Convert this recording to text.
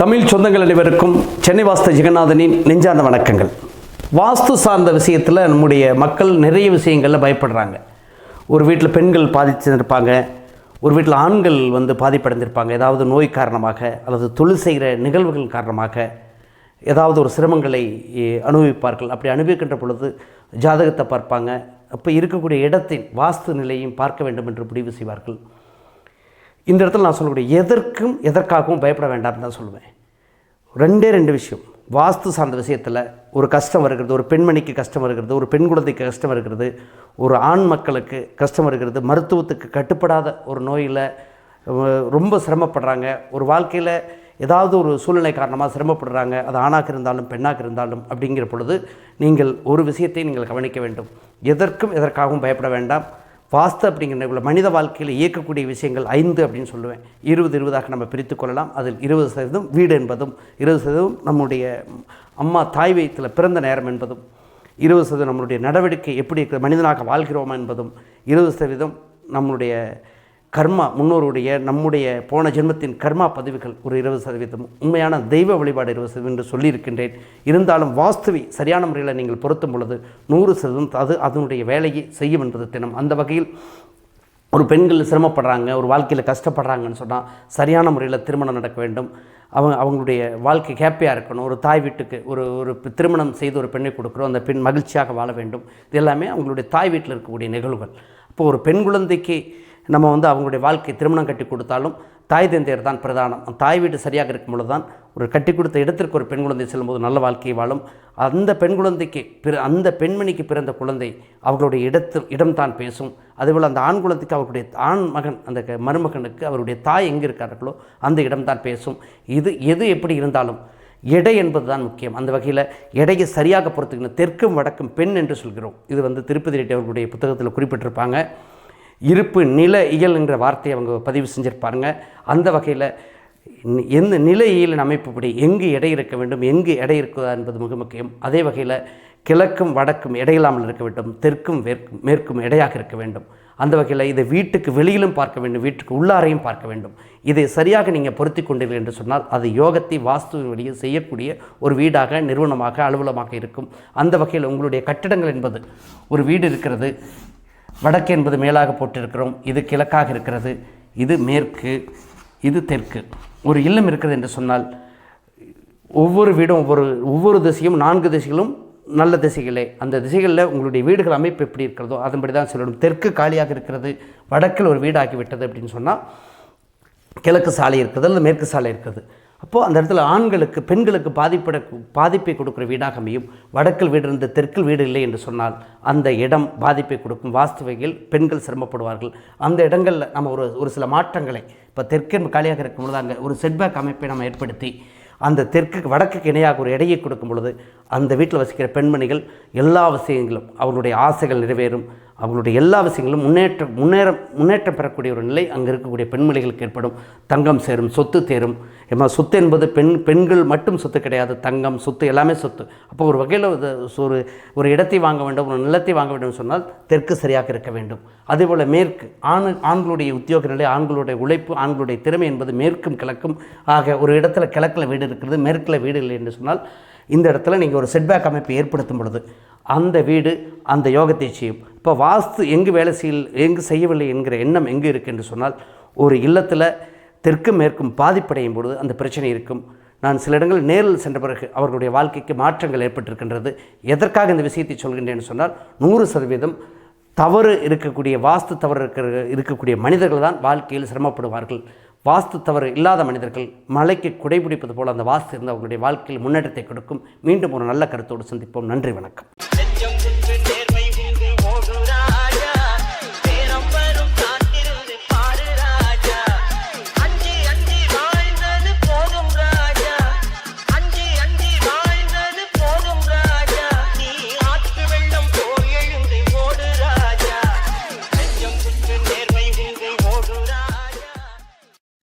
தமிழ் சொந்தங்கள் அனைவருக்கும் சென்னை வாஸ்து ஜெகநாதனின் நெஞ்சார்ந்த வணக்கங்கள். வாஸ்து சார்ந்த விஷயத்தில் நம்முடைய மக்கள் நிறைய விஷயங்களில் பயப்படுறாங்க. ஒரு வீட்டில் பெண்கள் பாதிச்சிருப்பாங்க. ஒரு வீட்டில் ஆண்கள் வந்து பாதிப்படைந்திருப்பாங்க. ஏதாவது நோய் காரணமாக அல்லது தொழில் செய்கிற நிகழ்வுகள் காரணமாக ஏதாவது ஒரு சிரமங்களை அனுபவிப்பார்கள். அப்படி அனுபவிக்கின்ற பொழுது ஜாதகத்தை பார்ப்பாங்க. அப்போ இருக்கக்கூடிய இடத்தின் வாஸ்து நிலையும் பார்க்க வேண்டும் என்று முடிவு செய்வார்கள். இந்த இடத்துல நான் சொல்லக்கூடிய எதற்கும் எதற்காகவும் பயப்பட வேண்டாம்னு தான் சொல்லுவேன். ரெண்டே ரெண்டு விஷயம். வாஸ்து சார்ந்த விஷயத்தில் ஒரு கஷ்டம் இருக்கிறது ஒரு பெண்மணிக்கு கஷ்டம் இருக்கிறது ஒரு பெண் குழந்தைக்கு கஷ்டம் இருக்கிறது ஒரு ஆண் மக்களுக்கு கஷ்டம் வருகிறது மருத்துவத்துக்கு கட்டுப்படாத ஒரு நோயில் ரொம்ப சிரமப்படுறாங்க. ஒரு வாழ்க்கையில் ஏதாவது ஒரு சூழ்நிலை காரணமாக சிரமப்படுறாங்க. அது ஆணாக இருந்தாலும் பெண்ணாக இருந்தாலும் அப்படிங்கிற பொழுது நீங்கள் ஒரு விஷயத்தை நீங்கள் கவனிக்க வேண்டும். எதற்கும் எதற்காகவும் பயப்பட வேண்டாம். வாஸ்து அப்படிங்கிற மனித வாழ்க்கையில் இயக்கக்கூடிய விஷயங்கள் ஐந்து அப்படின்னு சொல்லுவேன். இருபது இருபதாக நம்ம பிரித்து கொள்ளலாம். அதில் இருபது சதவீதம் வீடு என்பதும் இருபது சதவீதம் நம்முடைய அம்மா தாய் வயிற்றில் பிறந்த நேரம் என்பதும் இருபது சதவீதம் நம்மளுடைய நடவடிக்கை எப்படி மனிதனாக வாழ்கிறோமா என்பதும் இருபது சதவீதம் நம்மளுடைய கர்மா முன்னோருடைய நம்முடைய போன ஜென்மத்தின் கர்மா பதிவுகள் ஒரு இருபது சதவீதம். உண்மையான தெய்வ வழிபாடு இருபது சதவீதம் என்று சொல்லியிருக்கின்றேன். இருந்தாலும் வாஸ்துவை சரியான முறையில் நீங்கள் பொருத்தும் பொழுது நூறு சதவீதம் அது அதனுடைய வேலையை செய்யும் என்பது தினம். அந்த வகையில் ஒரு பெண்கள் சிரமப்படுறாங்க ஒரு வாழ்க்கையில் கஷ்டப்படுறாங்கன்னு சொன்னால் சரியான முறையில் திருமணம் நடக்க வேண்டும். அவங்க அவங்களுடைய வாழ்க்கை ஹாப்பியாக இருக்கணும். ஒரு தாய் வீட்டுக்கு ஒரு ஒரு திருமணம் செய்து ஒரு பெண்ணை கொடுக்குறோம். அந்த பெண் மகிழ்ச்சியாக வாழ வேண்டும். இது எல்லாமே அவங்களுடைய தாய் வீட்டில் இருக்கக்கூடிய நிகழ்வுகள். அப்போது ஒரு பெண் குழந்தைக்கு நம்ம வந்து அவங்களுடைய வாழ்க்கை திருமணம் கட்டி கொடுத்தாலும் தாய் தந்தையர் தான் பிரதானம். தாய் வீடு சரியாக இருக்கும் பொழுது தான் ஒரு கட்டி கொடுத்த இடத்திற்கு ஒரு பெண் குழந்தை செல்லும்போது நல்ல வாழ்க்கையை வாழும். அந்த பெண் குழந்தைக்கு பிற அந்த பெண்மணிக்கு பிறந்த குழந்தை அவர்களுடைய இடத்து இடம்தான் பேசும். அதேபோல் அந்த ஆண் குழந்தைக்கு அவருடைய ஆண் மகன் அந்த மருமகனுக்கு அவருடைய தாய் எங்கே இருக்கார்களோ அந்த இடம்தான் பேசும். இது எது எப்படி இருந்தாலும் எடை என்பது தான் முக்கியம். அந்த வகையில் எடையை சரியாக பொறுத்துக்கணும் தெற்கும் வடக்கும் பெண் என்று சொல்கிறோம். இது வந்து திருப்பதி ரெட்டி அவர்களுடைய புத்தகத்தில் குறிப்பிட்டிருப்பாங்க. இருப்பு நில இயல் என்ற வார்த்தையை அவங்க பதிவு செஞ்சுருப்பாருங்க அந்த வகையில் எந்த நில இயலின் அமைப்புப்படி எங்கு எடை இருக்க வேண்டும் எங்கு எடை இருக்குதா என்பது மிக முக்கியம். அதே வகையில் கிழக்கும் வடக்கும் எடையில்லாமல் இருக்க வேண்டும் தெற்கும் மேற்கும் மேற்கும் எடையாக இருக்க வேண்டும். அந்த வகையில் இதை வீட்டுக்கு வெளியிலும் பார்க்க வேண்டும் வீட்டுக்கு உள்ளாரையும் பார்க்க வேண்டும். இதை சரியாக நீங்கள் பொருத்தி கொண்டீர்கள் என்று சொன்னால் அது யோகத்தை வாஸ்து வழியில் செய்யக்கூடிய ஒரு வீடாக நிறுவனமாக அலுவலமாக இருக்கும். அந்த வகையில் உங்களுடைய கட்டிடங்கள் என்பது ஒரு வீடு இருக்கிறது. வடக்கு என்பது மேலாக போட்டிருக்கிறோம். இது கிழக்காக இருக்கிறது. இது மேற்கு. இது தெற்கு. ஒரு இல்லம் இருக்கிறது என்று சொன்னால் ஒவ்வொரு வீடும் ஒவ்வொரு ஒவ்வொரு திசையும் நான்கு திசைகளும் நல்ல திசைகளே. அந்த திசைகளில் உங்களுடைய வீடுகள் அமைப்பு எப்படி இருக்கிறதோ அதன்படி தான் சொல்லணும். தெற்கு காலியாக இருக்கிறது. வடக்கில் ஒரு வீடாக்கி விட்டது அப்படின்னு சொன்னால் கிழக்கு சாலை இருக்குது அல்லது மேற்கு சாலை இருக்குது அப்போது அந்த இடத்துல ஆண்களுக்கு பெண்களுக்கு பாதிப்பட பாதிப்பை கொடுக்குற வீடாக அமையும். வடக்கில் வீடு இருந்து தெற்கில் வீடு இல்லை என்று சொன்னால் அந்த இடம் பாதிப்பை கொடுக்கும் வாஸ்துவையில் பெண்கள் சிரமப்படுவார்கள். அந்த இடங்களில் நம்ம ஒரு ஒரு சில மாற்றங்களை இப்போ தெற்கின் காலியாக இருக்கும் பொழுது அங்கே ஒரு செட்பேக் அமைப்பை நம்ம ஏற்படுத்தி அந்த தெற்கு வடக்குக்கு இணையாக ஒரு இடையை கொடுக்கும் பொழுது அந்த வீட்டில் வசிக்கிற பெண்மணிகள் எல்லா விஷயங்களும் அவர்களுடைய ஆசைகள் நிறைவேறும். அவங்களுடைய எல்லா விஷயங்களும் முன்னேற்றம் முன்னேறம் முன்னேற்றம் பெறக்கூடிய ஒரு நிலை அங்கே இருக்கக்கூடிய பெண்மொழிகளுக்கு ஏற்படும். தங்கம் சேரும் சொத்து தேரும். ஏமா சொத்து என்பது பெண் பெண்கள் மட்டும் சொத்து கிடையாது. தங்கம் சொத்து எல்லாமே சொத்து. அப்போ ஒரு வகையில் ஒரு ஒரு இடத்தை வாங்க வேண்டும் ஒரு நிலத்தை வாங்க வேண்டும் சொன்னால் தெற்கு சரியாக இருக்க வேண்டும். அதேபோல் மேற்கு ஆண் ஆண்களுடைய உத்தியோக நிலை ஆண்களுடைய உழைப்பு ஆண்களுடைய திறமை என்பது மேற்கும் கிழக்கும் ஆக ஒரு இடத்துல கிழக்கில் வீடு இருக்கிறது மேற்கில் வீடு இல்லை என்று சொன்னால் இந்த இடத்துல நீங்கள் ஒரு செட்பேக் அமைப்பை ஏற்படுத்தும் பொழுது அந்த வீடு அந்த யோகத்தை செய்யும். இப்போ வாஸ்து எங்கு வேலை செய்ய எங்கு செய்யவில்லை என்கிற எண்ணம் எங்கு இருக்குது என்று சொன்னால் ஒரு இல்லத்தில் தெற்கும் மேற்கும் பாதிப்படையும் பொழுது அந்த பிரச்சனை இருக்கும். நான் சில இடங்கள் நேரில் சென்ற பிறகு அவர்களுடைய வாழ்க்கைக்கு மாற்றங்கள் ஏற்பட்டிருக்கின்றது. எதற்காக இந்த விஷயத்தை சொல்கின்றேன்னு சொன்னால் நூறு சதவீதம் தவறு இருக்கக்கூடிய வாஸ்து தவறு இருக்கிற இருக்கக்கூடிய மனிதர்கள் தான் வாழ்க்கையில் சிரமப்படுவார்கள். வாஸ்து தவறு இல்லாத மனிதர்கள் மலைக்கு குடைபிடிப்பது போல் அந்த வாஸ்து இருந்து அவங்களுடைய வாழ்க்கையில் முன்னேற்றத்தை கொடுக்கும். மீண்டும் ஒரு நல்ல கருத்தோடு சந்திப்போம். நன்றி வணக்கம்.